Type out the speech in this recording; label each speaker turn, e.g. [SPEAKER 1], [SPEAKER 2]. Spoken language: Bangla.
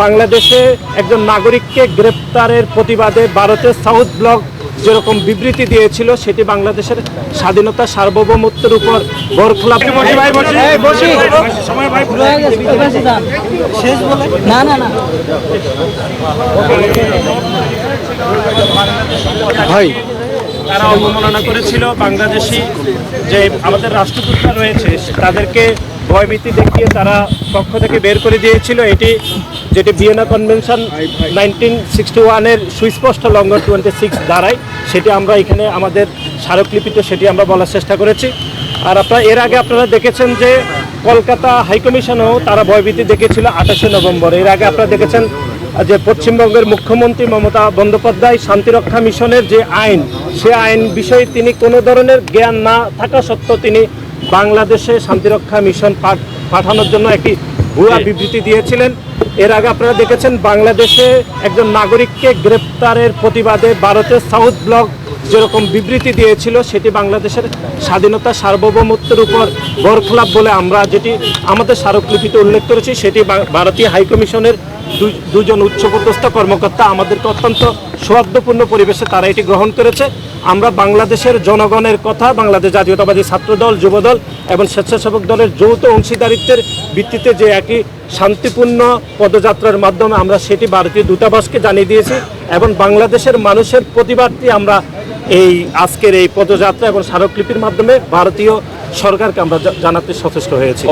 [SPEAKER 1] বাংলাদেশে একজন নাগরিককে গ্রেপ্তারের প্রতিবাদে ভারতের সাউথ ব্লক যেরকম বিবৃতি দিয়েছিল সেটি বাংলাদেশের স্বাধীনতা সার্বভৌমত্বের উপর বরখলাপ
[SPEAKER 2] না না না।
[SPEAKER 1] ভাই তারা অবমাননা করেছিল। বাংলাদেশি যে আমাদের রাষ্ট্রদূতরা রয়েছে, তাদেরকে ভয়ভীতি দেখিয়ে তারা পক্ষ থেকে বের করে দিয়েছিল। এটি যেটি ভিয়েনা কনভেনশন নাইনটিন সিক্সটি ওয়ানের সুস্পষ্ট লঙ্ঘন টোয়েন্টি সিক্স দ্বারাই, সেটি আমরা এখানে আমাদের স্মারকলিপিতে সেটি আমরা বলার চেষ্টা করেছি। আর আপনারা, এর আগে আপনারা দেখেছেন যে কলকাতা হাইকমিশনও তারা ভয়ভীতি দেখেছিল আঠাশে নভেম্বর। এর আগে আপনারা দেখেছেন যে পশ্চিমবঙ্গের মুখ্যমন্ত্রী মমতা বন্দ্যোপাধ্যায় শান্তিরক্ষা মিশনের যে আইন সে আইন বিষয়ে তিনি কোনো ধরনের জ্ঞান না থাকা সত্ত্বেও তিনি বাংলাদেশে শান্তিরক্ষা মিশন পাঠ- পাঠানোর জন্য একটি ভুয়া বিবৃতি দিয়েছিলেন। এর আগে আপনারা দেখেছেন বাংলাদেশে একজন নাগরিককে গ্রেপ্তারের প্রতিবাদে ভারতের সাউথ ব্লক যেরকম বিবৃতি দিয়েছিল, সেটি বাংলাদেশের স্বাধীনতা সার্বভৌমত্বের উপর বরখলাপ বলে আমরা যেটি আমাদের স্মারকলিপিতে উল্লেখ করেছি, সেটি ভারতীয় হাইকমিশনের দুজন উচ্চপদস্থ কর্মকর্তা আমাদেরকে অত্যন্ত সৌহার্দ্যপূর্ণ পরিবেশে তারা এটি গ্রহণ করেছে। আমরা বাংলাদেশের জনগণের কথা, বাংলাদেশ জাতীয়তাবাদী ছাত্রদল, যুবদল এবং স্বেচ্ছাসেবক দলের যৌথ অংশীদারিত্বের ভিত্তিতে যে একই শান্তিপূর্ণ পদযাত্রার মাধ্যমে আমরা সেটি ভারতীয় দূতাবাসকে জানিয়ে দিয়েছি এবং বাংলাদেশের মানুষের প্রতিবাদটি আমরা এই আজকের এই পদযাত্রা এবং স্মারকলিপির মাধ্যমে ভারতীয় সরকারকে আমরা জানাতে সচেষ্ট হয়েছি।